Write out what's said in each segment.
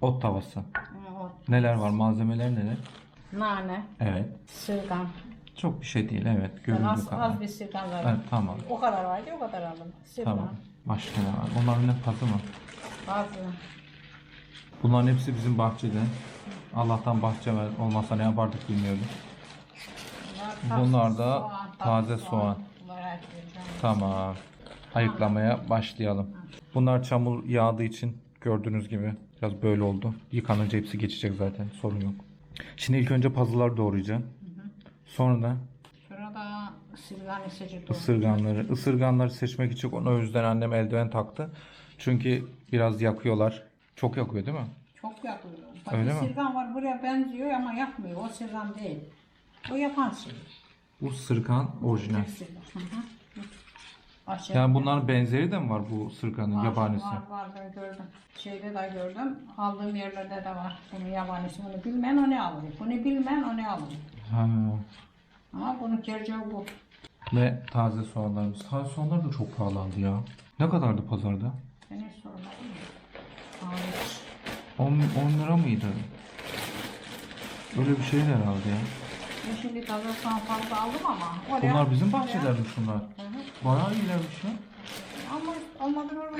Ot tavası. Ot. Neler var? Malzemeler neler? Nane, Evet. sırgan. Çok bir şey değil evet. Ben Göründüğü az, kadar. az bir sırgan var. Evet tamam. O kadar vardı, o kadar aldım. Sırgan. Tamam. Başka ne var? Onların ne pazı mı? Bazı. Bunların hepsi bizim bahçede. Allah'tan bahçe var. Olmasa ne yapardık bilmiyorum. Bunlar, Bunlar da soğan, taze soğan. Tamam. Ayıklamaya başlayalım. Bunlar çamur yağdığı için gördüğünüz gibi biraz böyle oldu. Yıkanınca hepsi geçecek zaten. Sorun yok. Şimdi ilk önce puzzle'lar doğrayacağım. Sonra da içecek oldu. ısırganları. Isırganları seçmek için onu o yüzden annem eldiven taktı. Çünkü biraz yakıyorlar. Çok yakıyor değil mi? Çok yakıyor. Bak Öyle mi? sırgan var buraya benziyor ama yakmıyor. O sırgan değil. O yapan şey. Bu sırgan orijinal. Hı hı. Aşağı- Yani bunların benzeri de mi var bu sırganın Var, yabanisi? Var var ben gördüm. Şeyde de gördüm. Aldığım yerlerde de var. Bunun yabanisi. Bunu bilmeyen o ne alır. Bunu bilmeyen o ne alır. Ha. Ama bunun gerçeği bu. Ve taze soğanlarımız. Taze soğanlar da çok pahalandı ya. Ne kadardı pazarda? Seni sormadım mı? Hariç. 10, 10 lira mıydı? Öyle bir şeydi herhalde ya. Şimdi soğan fazla aldım ama. Oraya, Bunlar bizim oraya- bahçelermiş hı. Bayağı iyilermiş ya. Ama olur mu?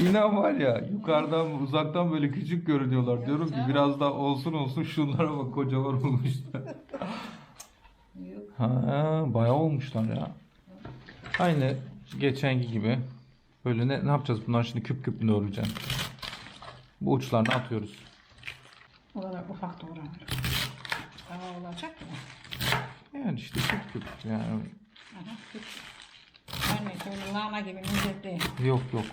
İnan var ya yukarıdan uzaktan böyle küçük görünüyorlar. Diyorum ki biraz daha olsun olsun şunlara bak kocaman olmuşlar. Yok. Ha, bayağı olmuşlar ya. Aynı geçenki gibi. Böyle ne, ne yapacağız? Bunlar şimdi küp küp mü doğrayacağız? Bu uçlarını atıyoruz. O kadar ufak doğranır. Daha olacak mı? Yani işte küp küp yani. Aha, hiç. Aynen şöyle lahana gibi ince değil. Yok yok.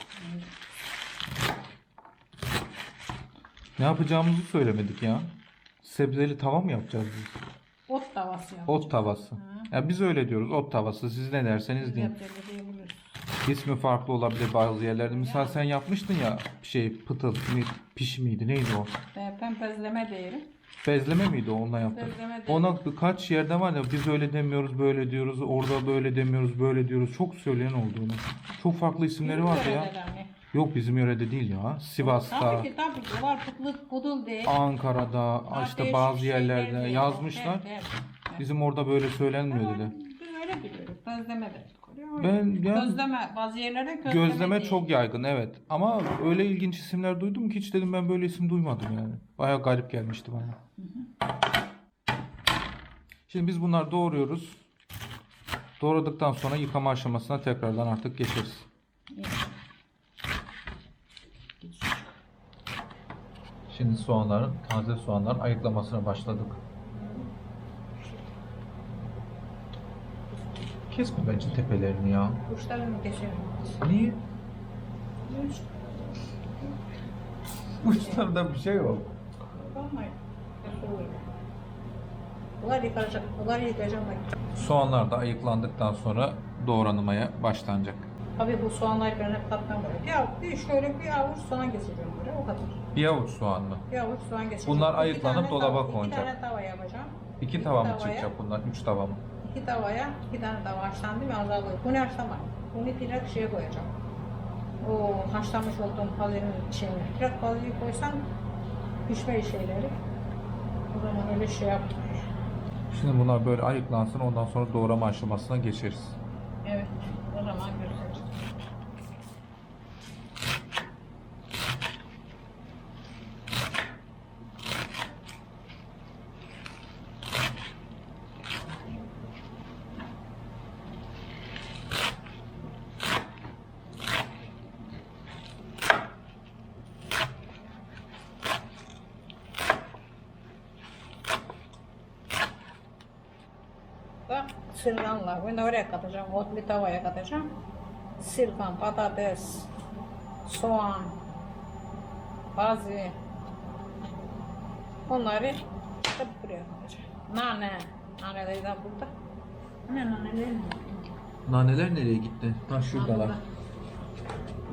Ne yapacağımızı söylemedik ya. Sebzeli tava mı yapacağız biz? Ot tavası yap. Ot tavası. Ya biz öyle diyoruz ot tavası. Siz ne derseniz deyin. İsmi farklı olabilir bazı yerlerde. Misal sen yapmıştın ya şey pıtıl mi, piş miydi neydi o? Ben pempezleme değilim. Bezleme miydi o onunla? Bezleme değil. Ona kaç yerde var ya biz öyle demiyoruz böyle diyoruz orada böyle demiyoruz böyle diyoruz. Çok söyleyen oldu onu. Çok farklı isimleri vardı ya. Yani. Yok bizim yörede değil ya. Sivas'ta, Tabii ki tabii ki var pıtlık pudul değil. Ankara'da, işte değişik bazı şeyler yerlerde diyor. yazmışlar. Evet, evet, evet. Bizim orada böyle söylenmiyor dedi. Biz öyle biliyoruz. Gözleme dedik. Ben ya- Gözleme bazı yerlerde gözleme, Gözleme değil. çok yaygın evet. Ama öyle ilginç isimler duydum ki hiç dedim ben böyle isim duymadım yani. Bayağı garip gelmişti bana. Şimdi biz bunları doğruyoruz. Doğradıktan sonra yıkama aşamasına tekrardan artık geçeriz. Şimdi soğanların, taze soğanların ayıklamasına başladık. Kesme bence tepelerini ya. Kuşların mı geçiyor? Niye? Uçlarında bir şey yok. Olmayın. Bunlar yıkayacak. Bunlar yıkayacak. Soğanlar da ayıklandıktan sonra doğranmaya başlanacak. Tabii bu soğanları ben hep katmam buraya. Ya bir şöyle bir avuç soğan geçireceğim buraya. O kadar. Bir avuç soğan mı? Bir avuç soğan geçireceğim. Bunlar İki ayıklanıp dolaba konacak. İki tane tava yapacağım. İki tava mı tavaya- çıkacak bunlar? Üç tava mı? İki tavaya iki tane tava haşlandı mı azalıyor. Bunu haşlamayın. Bunu direkt şeye koyacağım. O haşlanmış olduğum pazarın şeyine. Direkt pazarı koysan pişme şeyleri. O zaman öyle şey yap. Şimdi bunlar böyle ayıklansın ondan sonra doğrama aşamasına geçeriz. Evet. O zaman göstereceğim. Bak sırganla bunu oraya katacağım. Ot bir tavaya katacağım. Sırgan, patates, soğan, bazı onları hep buraya katacağım. Nane, naneleri de burada. Ne naneleri mi? Naneler nereye gitti? Ha şuradalar.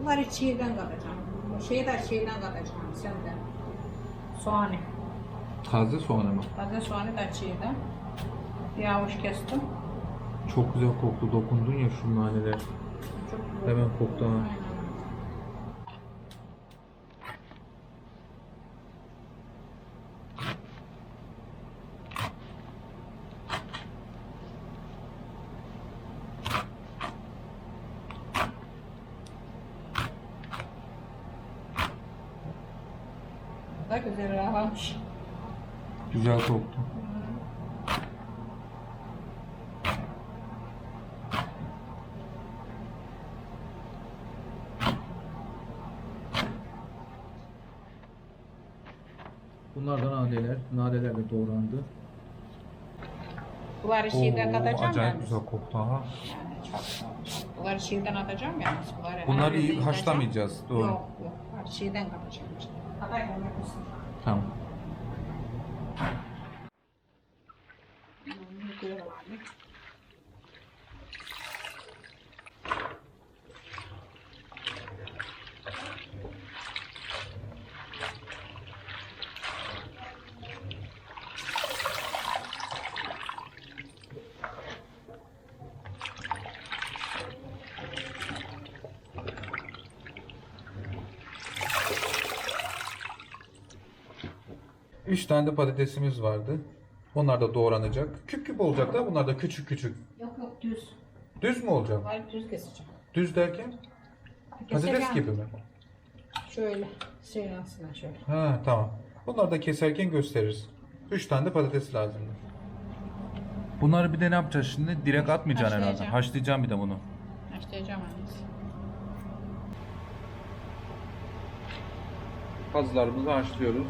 Bunları çiğden katacağım. Bu şeyi de çiğden katacağım senden. Soğanı. Taze soğan ama. Taze soğanı da çiğden. Bir avuç kestim. Çok güzel koktu. Dokundun ya şu naneler. Hemen koktu ha. Güzel rahat. Güzel koktu. Bunlardan nadeler, nadeler de doğrandı. Bunları şeyden atacağım acayip güzel koktu ama. Bunları şeyden atacağım yalnız. Bunları, Bunları iyi haşlamayacağız. Doğru. Yok yok. Bunları Şeyden katacağım işte. Atay. Tamam. Bunu böyle. 3 tane de patatesimiz vardı. Onlar da doğranacak. Küp küp olacaklar. Bunlar da küçük küçük. Yok yok düz. Düz mü olacak? Hayır düz keseceğim. Düz derken? Patates gibi mi? Şöyle şey şöyle. Ha tamam. Bunları da keserken gösteririz. 3 tane de patates lazım. Bunları bir de ne yapacağız şimdi? Direkt atmayacaksın herhalde. Haşlayacağım. Haşlayacağım bir de bunu. Haşlayacağım annesi. Pazılarımızı haşlıyoruz.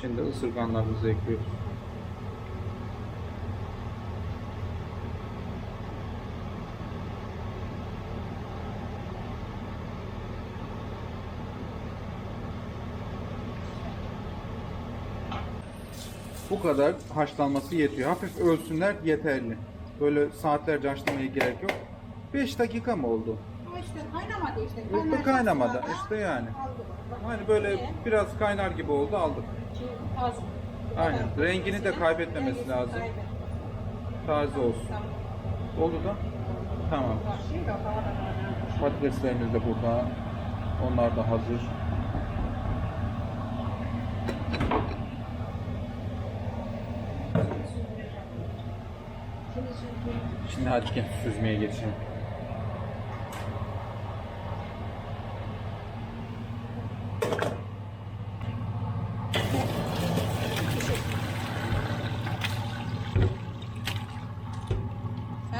Şimdi ısırganlarımızı ekliyoruz. Bu kadar haşlanması yetiyor. Hafif ölsünler yeterli. Böyle saatlerce haşlamaya gerek yok. 5 dakika mı oldu? Ama işte kaynamadı işte. Bu kaynamadı işte yani. Hani böyle biraz kaynar gibi oldu aldık. Aynen. Rengini de kaybetmemesi lazım. Taze olsun. Oldu da. Tamam. Patateslerimiz de burada. Onlar da hazır. Şimdi hadi süzmeye geçelim.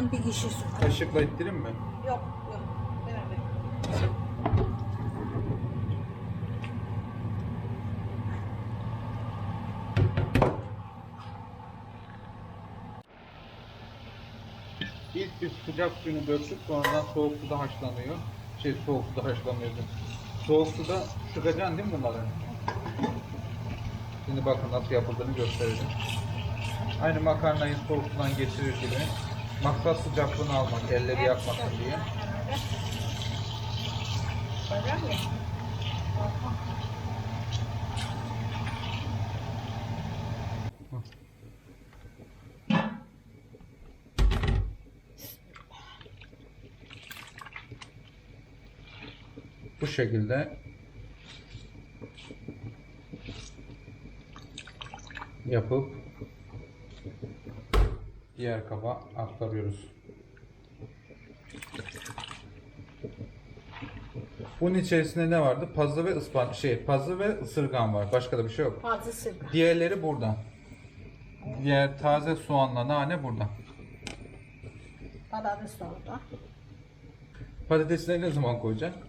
Sen bir kişi su. Kaşıkla ittireyim mi? Yok yok. Beraber. İlk bir sıcak suyunu döktük sonradan soğuk suda haşlanıyor. Şey soğuk suda haşlanıyordu. Soğuk suda sıkacaksın değil mi bunları? Şimdi bakın nasıl yapıldığını göstereceğim. Aynı makarnayı soğuk sudan geçirir gibi. Maksat sıcaklığını almak, elleri yakmasın diye. Bu şekilde yapıp diğer kaba aktarıyoruz. Bunun içerisinde ne vardı? Pazı ve ıspan şey, pazı ve ısırgan var. Başka da bir şey yok. Fazla sırga. Diğerleri burada. Diğer taze soğanla nane burada. Patates de orada. Patatesleri ne zaman koyacaksın?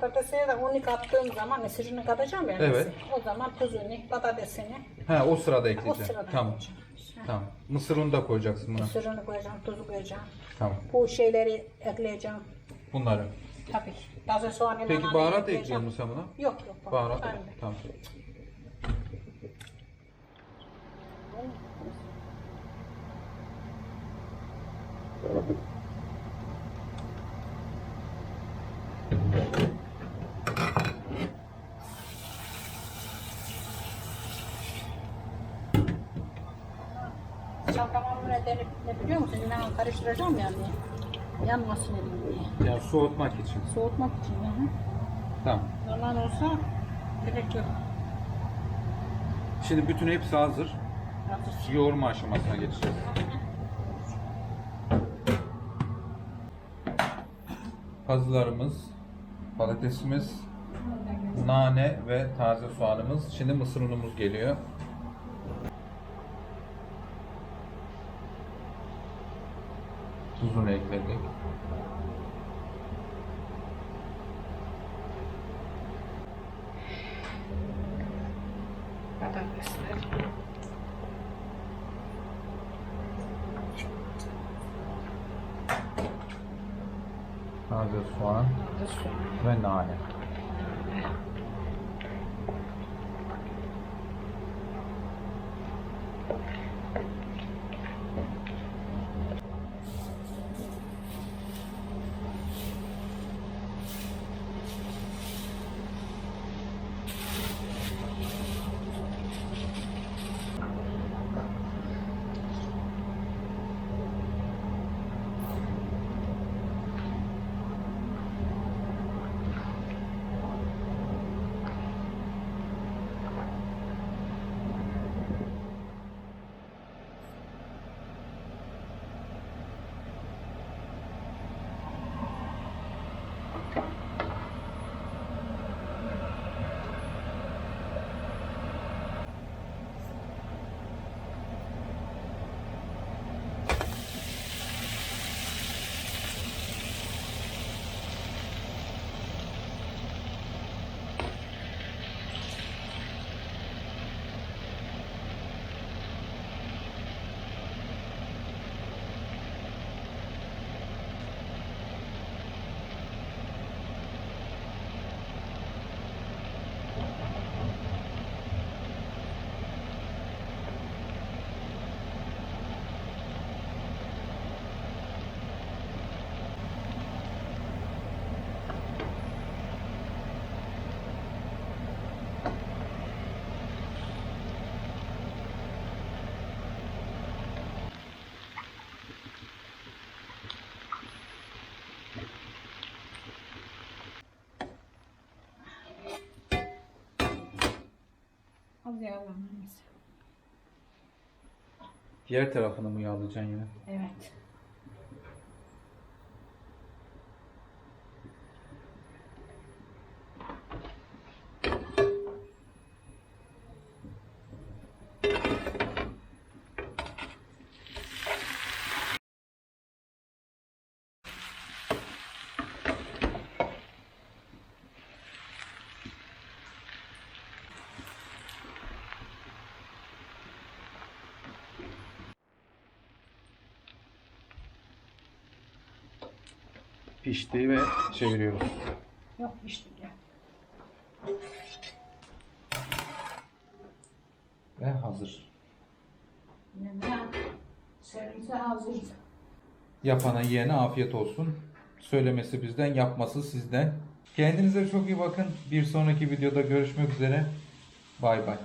Patatese de unu kattığım zaman ısırını katacağım ya. Evet. O zaman tuzunu, patatesini Ha o sırada o ekleyeceğim. sırada Tamam. koyacağım. Tamam. Mısır unu da koyacaksın buna. Mısırını koyacağım, tuzu koyacağım. Tamam. Bu şeyleri ekleyeceğim. Bunları. Tabii. Taze soğanı Peki baharat ekliyor musun sen buna? Yok yok. Baharat. De. Tamam. Nedeni ne biliyor musun? Ben karıştıracağım yani. Yanmasın elim diye. Yani soğutmak için. Soğutmak için. Hı. Tamam. Normal olsa gerek yok. Şimdi bütün hepsi hazır. Hazır. Yoğurma aşamasına geçeceğiz. Pazılarımız, patatesimiz, nane ve taze soğanımız. Şimdi mısır unumuz geliyor. Tuzunu ekledik. Patatesler. Taze soğan Hazır soğan. ve nane. Az. Diğer tarafını mı yağlayacaksın yine? Evet. Pişti ve çeviriyoruz. Yok işte ya. Ve hazır. Servise hazır. Yapana yiyene afiyet olsun. Söylemesi bizden, yapması sizden. Kendinize çok iyi bakın. Bir sonraki videoda görüşmek üzere. Bay bay.